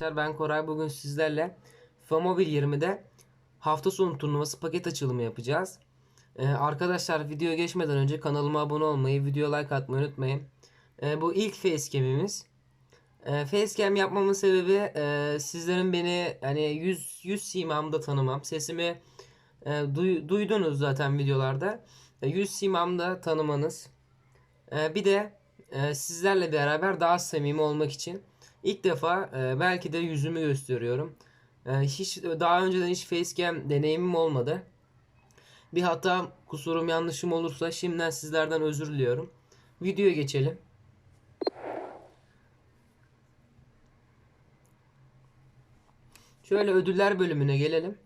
Ben Koray bugün sizlerle FIFA Mobile 20'de hafta sonu turnuvası paket açılımı yapacağız. Ee, arkadaşlar video geçmeden önce kanalıma abone olmayı, video like atmayı unutmayın. Ee, bu ilk facecam'imiz. Ee, facecam yapmamın sebebi e, sizlerin beni hani yüz yüz simamda tanımam. Sesimi e, duy- duydunuz zaten videolarda. E, yüz simamda tanımanız. E, bir de e, sizlerle beraber daha samimi olmak için ilk defa e, belki de yüzümü gösteriyorum. E, hiç daha önceden hiç facecam deneyimim olmadı. Bir hata, kusurum, yanlışım olursa şimdiden sizlerden özür diliyorum. Videoya geçelim. Şöyle ödüller bölümüne gelelim.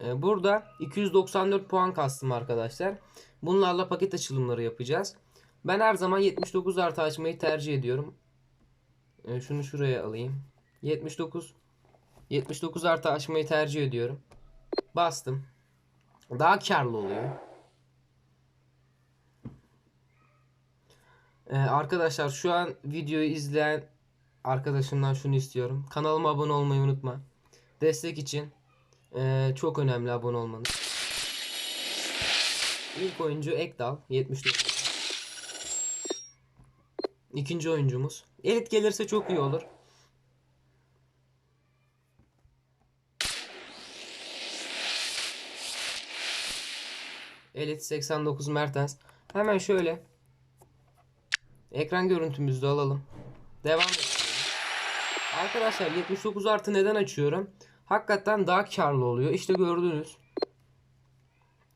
Ee, Burada 294 puan kastım arkadaşlar. Bunlarla paket açılımları yapacağız. Ben her zaman 79 artı açmayı tercih ediyorum. Ee, Şunu şuraya alayım. 79 79 artı açmayı tercih ediyorum. Bastım. Daha karlı oluyor. Ee, arkadaşlar şu an videoyu izleyen arkadaşımdan şunu istiyorum. Kanalıma abone olmayı unutma. Destek için ee, çok önemli abone olmanız. İlk oyuncu Ekdal 79. İkinci oyuncumuz. Elit gelirse çok iyi olur. Elit 89 Mertens. Hemen şöyle ekran görüntümüzü de alalım. Devam edelim. Arkadaşlar 79 artı neden açıyorum? Hakikaten daha karlı oluyor. İşte gördünüz.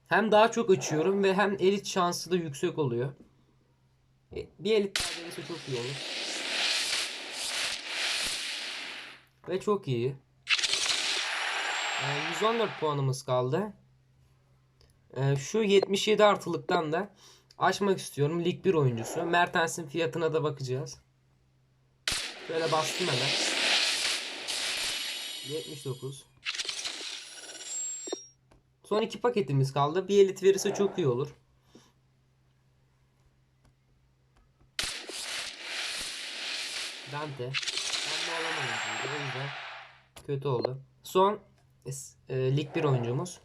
Hem daha çok açıyorum ve hem elit şansı da yüksek oluyor. E, Bir elit daha çok iyi olur. Ve çok iyi. E, 114 puanımız kaldı. E, Şu 77 artılıktan da açmak istiyorum. Lig 1 oyuncusu. Mertens'in fiyatına da bakacağız. Şöyle bastım hemen. 79. Son iki paketimiz kaldı. Bir elit verirse çok iyi olur. Dante. Ben alamadım çünkü. O yüzden kötü oldu. Son e, Lig 1 oyuncumuz.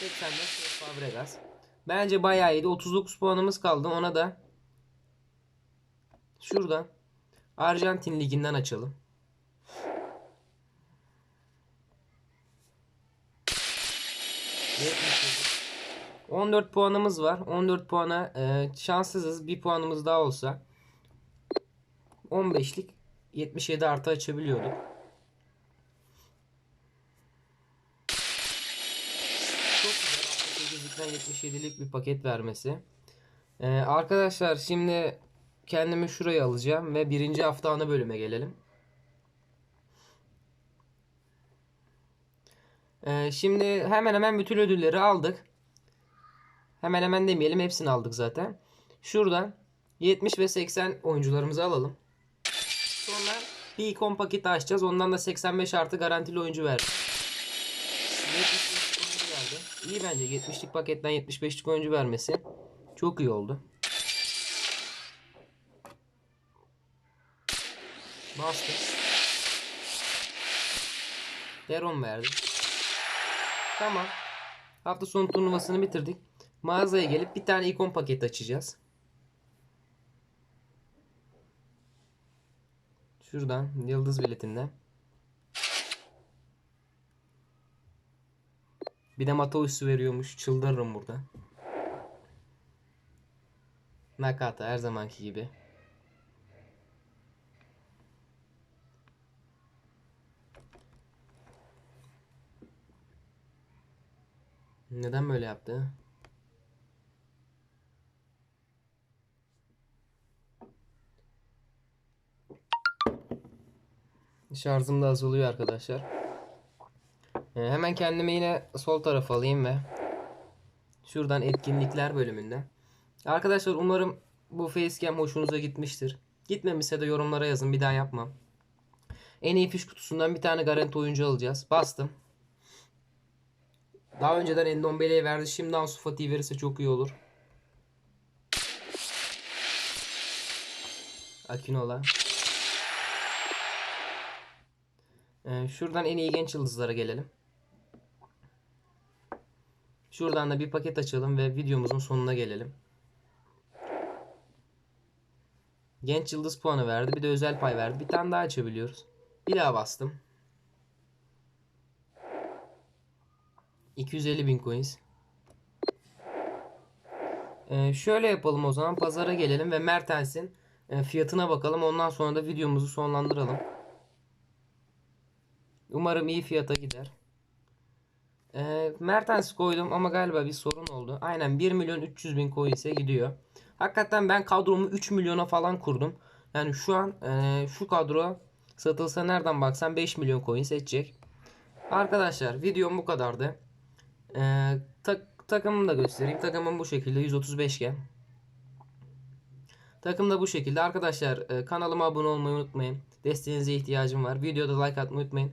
85 Fabregas. Bence bayağı iyiydi. 39 puanımız kaldı. Ona da şurada Arjantin liginden açalım. Yetmiş. 14 puanımız var. 14 puana e, şanssızız. Bir puanımız daha olsa 15'lik 77 artı açabiliyorduk. Çok güzel 68'likten 77'lik bir paket vermesi. E, arkadaşlar şimdi kendimi şuraya alacağım ve birinci hafta ana bölüme gelelim. Ee, şimdi hemen hemen bütün ödülleri aldık. Hemen hemen demeyelim hepsini aldık zaten. Şuradan 70 ve 80 oyuncularımızı alalım. Sonra bir ikon paketi açacağız. Ondan da 85 artı garantili oyuncu ver. 75'lik oyuncu geldi. İyi bence 70'lik paketten 75'lik oyuncu vermesi. Çok iyi oldu. Bastım. Deron verdi. Tamam. Hafta sonu turnuvasını bitirdik. Mağazaya gelip bir tane ikon paketi açacağız. Şuradan yıldız biletinden. Bir de mata üssü veriyormuş. Çıldırırım burada. Nakata her zamanki gibi. Neden böyle yaptı? Şarjım da azalıyor arkadaşlar. Ee, hemen kendimi yine sol tarafa alayım ve şuradan etkinlikler bölümünde. Arkadaşlar umarım bu facecam hoşunuza gitmiştir. Gitmemişse de yorumlara yazın bir daha yapmam. En iyi fiş kutusundan bir tane garanti oyuncu alacağız. Bastım. Daha önceden Endombele'ye verdi. Şimdi Ansu Fati'yi verirse çok iyi olur. Akinola. Ee, şuradan en iyi genç yıldızlara gelelim. Şuradan da bir paket açalım ve videomuzun sonuna gelelim. Genç yıldız puanı verdi. Bir de özel pay verdi. Bir tane daha açabiliyoruz. Bir daha bastım. 250 bin coins. Ee, şöyle yapalım o zaman. Pazara gelelim ve Mertens'in e, fiyatına bakalım. Ondan sonra da videomuzu sonlandıralım. Umarım iyi fiyata gider. Ee, Mertens koydum ama galiba bir sorun oldu. Aynen 1 milyon 300 bin coins'e gidiyor. Hakikaten ben kadromu 3 milyona falan kurdum. Yani şu an e, şu kadro satılsa nereden baksan 5 milyon coins edecek. Arkadaşlar videom bu kadardı. Ee, tak, takımımı da göstereyim. Takımım bu şekilde 135 gen. Takım da bu şekilde. Arkadaşlar e, kanalıma abone olmayı unutmayın. Desteğinize ihtiyacım var. Videoda like atmayı unutmayın.